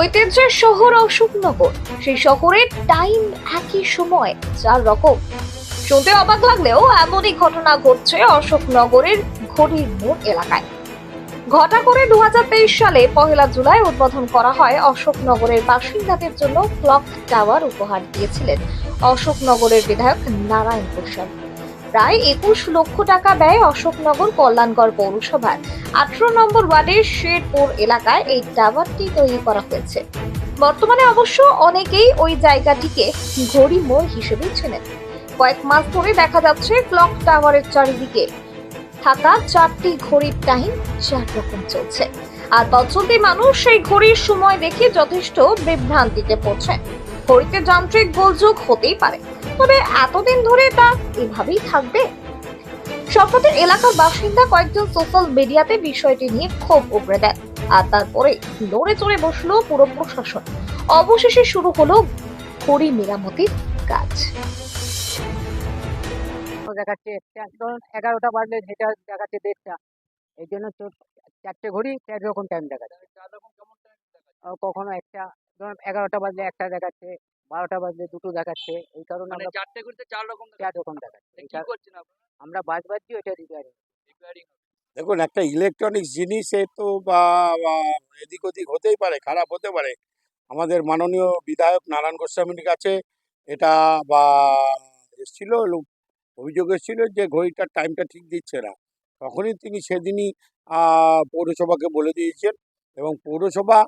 ঐতিহ্যের শহর অশোকনগর সেই শহরের টাইম একই সময় চার রকম। শুনতে অবাক লাগলেও এমনই ঘটনা ঘটছে অশোকনগরের ঘড়ির মোড় এলাকায়। ঘটা করে দু হাজার তেইশ সালে পহেলা জুলাই উদ্বোধন করা হয় অশোকনগরের বাসিন্দাদের জন্য ক্লক টাওয়ার উপহার দিয়েছিলেন অশোকনগরের বিধায়ক নারায়ণ প্রসাদ। প্রায় একুশ লক্ষ টাকা ব্যয় অশোকনগর কল্যাণগড় পৌরসভার আঠারো নম্বর ওয়ার্ডের শেরপুর এলাকায় এই টাওয়ারটি তৈরি করা হয়েছে। বর্তমানে অবশ্য অনেকেই ওই জায়গাটিকে ঘড়ি মোড় হিসেবে চেনেন। কয়েক মাস ধরে দেখা যাচ্ছে ক্লক টাওয়ারের চারিদিকে থাকা চারটি ঘড়ির টাইম চার রকম চলছে। আর তৎসন্দি মানুষ সেই ঘড়ির সময় দেখে যথেষ্ট বিভ্রান্তিতে পড়ছে ঘড়িতে যান্ত্রিক গোলযোগ হতেই পারে। তবে এতদিন ধরে তা এভাবেই থাকবে? সম্প্রতি এলাকার বাসিন্দা কয়েকজন সোশ্যাল মিডিয়াতে বিষয়টি নিয়ে ক্ষোভ উগড়ে দেন। আর তারপরে লড়ে চড়ে বসল পুরো প্রশাসন। অবশেষে শুরু হলো ঘড়ি মেরামতির কাজ। দেখাচ্ছে ধরুন এগারোটা বাজলে যেটা দেখাচ্ছে দেড়টা। এই জন্য চারটে ঘড়ি চার রকম টাইম দেখাচ্ছে। আর কখনো একটা ধরুন এগারোটা বাজলে একটা দেখাচ্ছে বারোটা বাজলে দুটো দেখাচ্ছে এই কারণে মানে আমরা চারটে ঘড়িতে চার রকম চার রকম দেখাচ্ছে। কি করছেন আপনারা আমরা বাজ বাজছি ওইটা রিপেয়ারিং রিপেয়ারিং দেখুন একটা ইলেকট্রনিক্স জিনিসে তো বা এদিক ওদিক হতেই পারে খারাপ হতে পারে। আমাদের মাননীয় বিধায়ক নারায়ণ গোস্বামীর কাছে এটা বা এসেছিল অভিযোগ এসেছিল যে ঘড়িটার টাইমটা ঠিক দিচ্ছে না। তখনই তিনি সেদিনই পৌরসভাকে বলে দিয়েছেন এবং পৌরসভা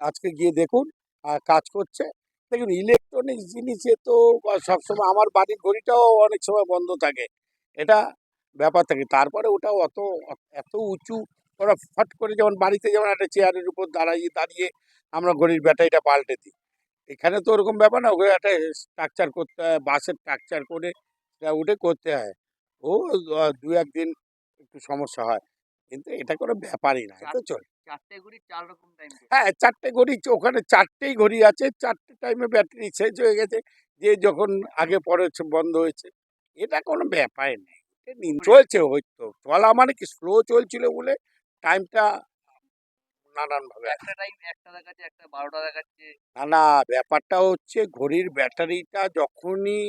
আজকে গিয়ে দেখুন কাজ করছে। দেখুন ইলেকট্রনিক্স জিনিসে তো সবসময় আমার বাড়ির ঘড়িটাও অনেক সময় বন্ধ থাকে। এটা ব্যাপার থাকে। তারপরে ওটাও অত এত উঁচু ওরা ফট করে যেমন বাড়িতে যেমন একটা চেয়ারের উপর দাঁড়িয়ে দাঁড়িয়ে আমরা ঘড়ির ব্যাটারিটা পাল্টে দিই। এখানে তো ওরকম ব্যাপার না ওখানে একটা স্ট্রাকচার করতে হয় বাসের স্ট্রাকচার করে সেটা উঠে করতে হয়। ও দু একদিন একটু সমস্যা হয়। কিন্তু এটা কোনো ব্যাপারই না এটা চল। হ্যাঁ চারটে ঘড়ি ওখানে চারটেই ঘড়ি আছে চারটে টাইমে ব্যাটারি শেষ হয়ে গেছে যে যখন আগে পরে বন্ধ হয়েছে। এটা কোনো ব্যাপার নেই চলছে হয়তো চলা মানে কি স্লো চলছিল বলে টাইমটা নানানভাবে না না ব্যাপারটা হচ্ছে ঘড়ির ব্যাটারিটা যখনই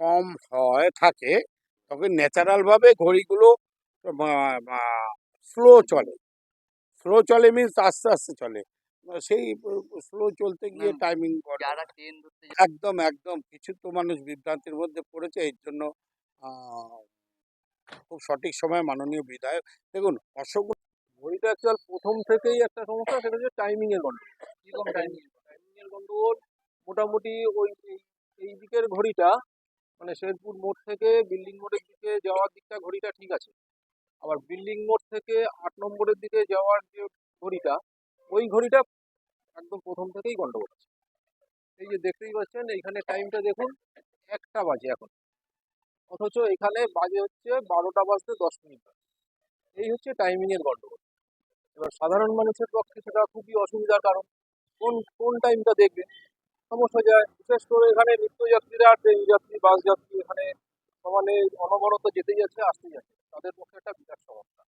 কম হয় থাকে তখন ন্যাচারালভাবে ঘড়িগুলো স্লো চলে। স্লো চলে মিন্স আস্তে আস্তে চলে। সেই স্লো চলতে গিয়ে টাইমিং একদম একদম কিছু তো মানুষ বিভ্রান্তির মধ্যে পড়েছে এর জন্য খুব সঠিক সময়ে মাননীয় বিধায়ক দেখুন অশোক ঘড়িটা অ্যাকচুয়াল প্রথম থেকেই একটা সমস্যা সেটা হচ্ছে টাইমিং এর গন্ডগোল। কীরকম টাইমিং টাইমিং এর গন্ডগোল মোটামুটি ওই এই দিকের ঘড়িটা মানে শেরপুর মোড় থেকে বিল্ডিং মোড়ের দিকে যাওয়ার দিকটা ঘড়িটা ঠিক আছে। আবার বিল্ডিং মোড় থেকে আট নম্বরের দিকে যাওয়ার যে ঘড়িটা, ওই ঘড়িটা একদম প্রথম থেকেই গন্ডগোল আছে। এই যে দেখতেই পাচ্ছেন, এইখানে টাইমটা দেখুন, একটা বাজে এখন। অথচ এখানে বাজে হচ্ছে বারোটা বাজতে দশ মিনিট। এই হচ্ছে টাইমিংয়ের গন্ডগোল। এবার সাধারণ মানুষের পক্ষে সেটা খুবই অসুবিধার কারণ। কোন কোন টাইমটা দেখবে সমস্যা যায়। বিশেষ করে এখানে নিত্যযাত্রীরা ট্রেন যাত্রী বাস যাত্রী এখানে সমানে অনবরত যেতেই যাচ্ছে আসতেই যাচ্ছে তাদের পক্ষে একটা বিরাট সমস্যা।